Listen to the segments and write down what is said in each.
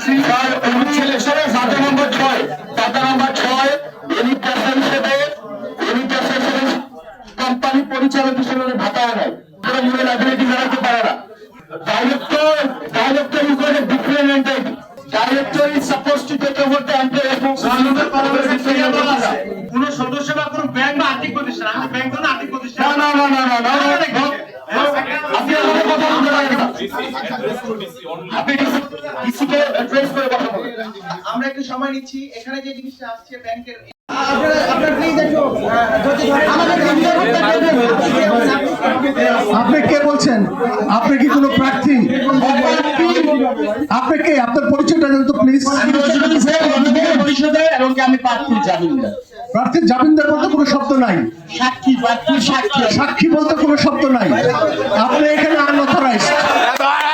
Sir অনুচ্ছেদ হিসেবে খাতা নম্বর ছয় খাতা নম্বর ছয় এলিপ্যাসা হিসেবে কোম্পানি পরিচালক হিসেবে ভাতা নেয় কোনো মূল্য লাইবিলিটি জানাতে পারে না। Director director is not different entity director is suppose to take over the employ কোন সদস্য বা কোন ব্যাংক বা আর্থিক প্রতিষ্ঠান ব্যাংক আর্থিক প্রতিষ্ঠান। না না না না না আমরা একটু সময় নিচ্ছি। এখানে যে জিনিসটা আসছে ব্যাংকের আপনি কে বলছেন? আপনি কি কোনো প্রার্থী? আপনি কে? আপনার পরিচয়টা দেন তো প্লিজ পরিষদে এবং আমি প্রার্থী জামিনদার প্রার্থীর জামিনদার বলতে কোনো শব্দ নাই। সাক্ষী সাক্ষী। সাক্ষী বলতে কোনো শব্দ নাই। আপনি এখানে আনঅথরাইজড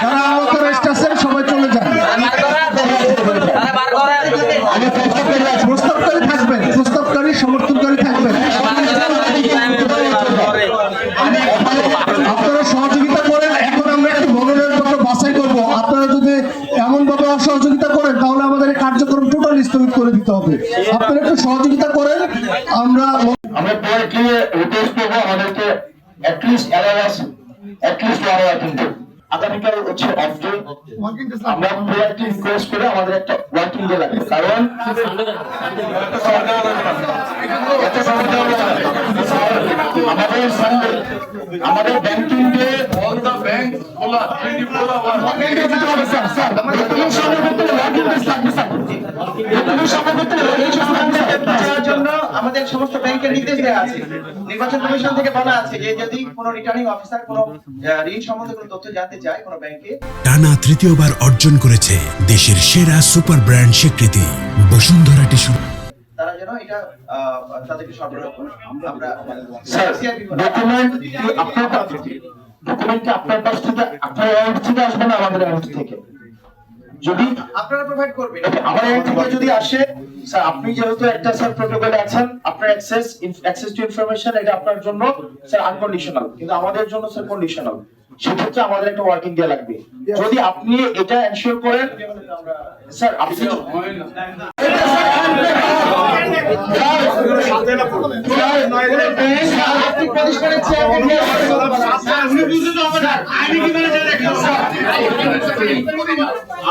যারা আনঅথরাইজড আছেন সবাই চলে যান আমি প্রস্তাব করে আছি প্রস্তাবকারী থাকবেন প্রস্তাবকারী সমর্থনকারী আপনারা সহযোগিতা করেন, এখন আমরা একটু মনোনয়ন পত্র বাছাই করব। আপনারা যদি এমন ভাবে অসহযোগিতা করেন, তাহলে আমাদের কার্যক্রম টোটাল স্থগিত করে দিতে হবে। আপনারা একটু সহযোগিতা করেন, আমরা আমরা পরে আমাদেরকে আগামীকাল হচ্ছে অফ ডে আমরা পোলাইটলি রিকোয়েস্ট করে আমাদের একটা ওয়ার্কিং ডে লাগবে। কারণ। আমাদের সানডে আমাদের banking day all the bank খোলা ওয়ার্কিং ডে হবে স্যার স্যার এই ওয়ার্কিং ডে লাগবে স্যার আমাদের সমস্ত ব্যাংকের নির্দেশ দেওয়া আছে। নির্বাচন কমিশন থেকে বলা আছে যে যদি কোনো রিটার্নিং অফিসার কোনো ঋণ সম্বন্ধে কোনো তথ্য জানতে চায় কোনো ব্যাংকে টানা তৃতীয়বার অর্জন করেছে দেশের সেরা সুপার ব্র্যান্ড স্বীকৃতি বসুন্ধরা টিস্যু। তারা যেন এটা আহ, তাদেরকে সরবরাহ করে আমরা ডকুমেন্ট আপনার কাছ? থেকে ডকুমেন্ট আপনার কাছ থেকে আপনার থেকে আসবে না আমাদের থেকে? যদি আপনারা প্রোভাইড করবেন। আমার অ্যাকাউন্ট থেকে যদি আসে স্যার আপনি যেহেতু একটা স্যার প্রোটোকলে আছেন আপনার অ্যাক্সেস অ্যাক্সেস টু ইনফরমেশন এটা আপনার জন্য স্যার আনকন্ডিশনাল কিন্তু আমাদের জন্য স্যার কন্ডিশনাল সেক্ষেত্রে আমাদের একটা ওয়ার্কিং ডে লাগবে। যদি আপনি এটা এনশিওর করেন স্যার আপনি আইনি কি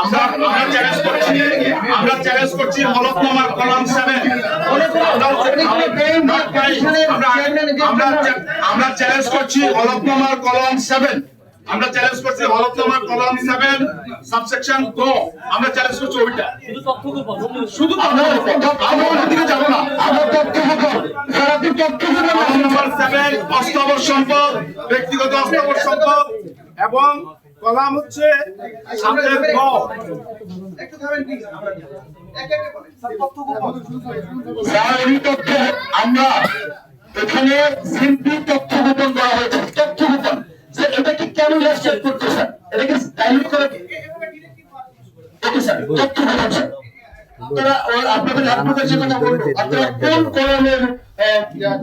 আমরা আমরা চ্যালেঞ্জ করছি। আমরা চ্যালেঞ্জ করছি হলফনামার কলাম 7 আমরা চ্যালেঞ্জ করছি হলফনামার কলাম 7 আমরা চ্যালেঞ্জ করছি হলফনামার কলাম 7 সাবসেকশন গো আমরা চ্যালেঞ্জ করছি ওইটা শুধু আমরা ওদিকে যাব না। আমরা তথ্য গোপন তথ্য নাম্বার 7 অস্থাবর সম্পদ ব্যক্তিগত অস্থাবর সম্পদ এবং কলাম হচ্ছে সাথে গ একটু থামেন প্লিজ আমরা এক এক বলেন। স্যার আমরা এখানে সিম্পলি তথ্য গোপন করা হয়েছে। তথ্য গোপন। স্যার এটাকে কেন রেস্ট্রিক্ট করতে স্যার এটাকে ডাইলুট করে? ওকে স্যার তথ্য গোপন স্যার? আপনারা আপনাদের অ্যাডভোকেটের কথা বলব আপনারা কোন কলমের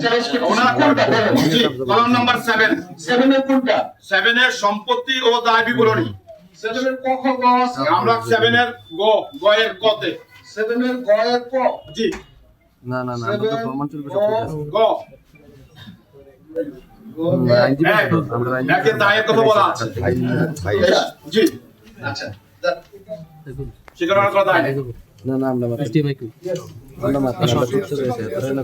চ্যালেঞ্জ করতে ওনার কোনটা বলেন জি, কলাম নাম্বার 7 সেভেনের কোনটা 7 এর সম্পত্তি ও দায় বিবরণী সেভেনের ক খ আমরা 7 এর গ। গ কতে সেভেনের গ এর ক জি না না না আমরা তো প্রমাণ চলবে সব ঠিক আছে। গ আচ্ছা সেখানে কথা না না আমরা মাত্র আমরা মাত্র আমরা না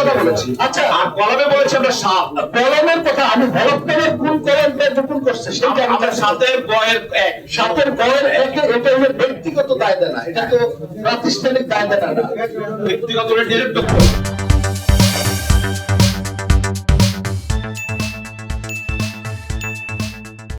কথা বলেছি আচ্ছা আর কলমে বলেছে আমরা সাত কলমের কথা আমি হলফনামের কোন কলমটা গোপন করছে সেটা আমি আমরা সাতের গ এক সাতের গয়ের একে এটা হলো ব্যক্তিগত দায় দেনা। এটা তো প্রাতিষ্ঠানিক দায় দেনা না। ব্যক্তিগত ডিরেক্ট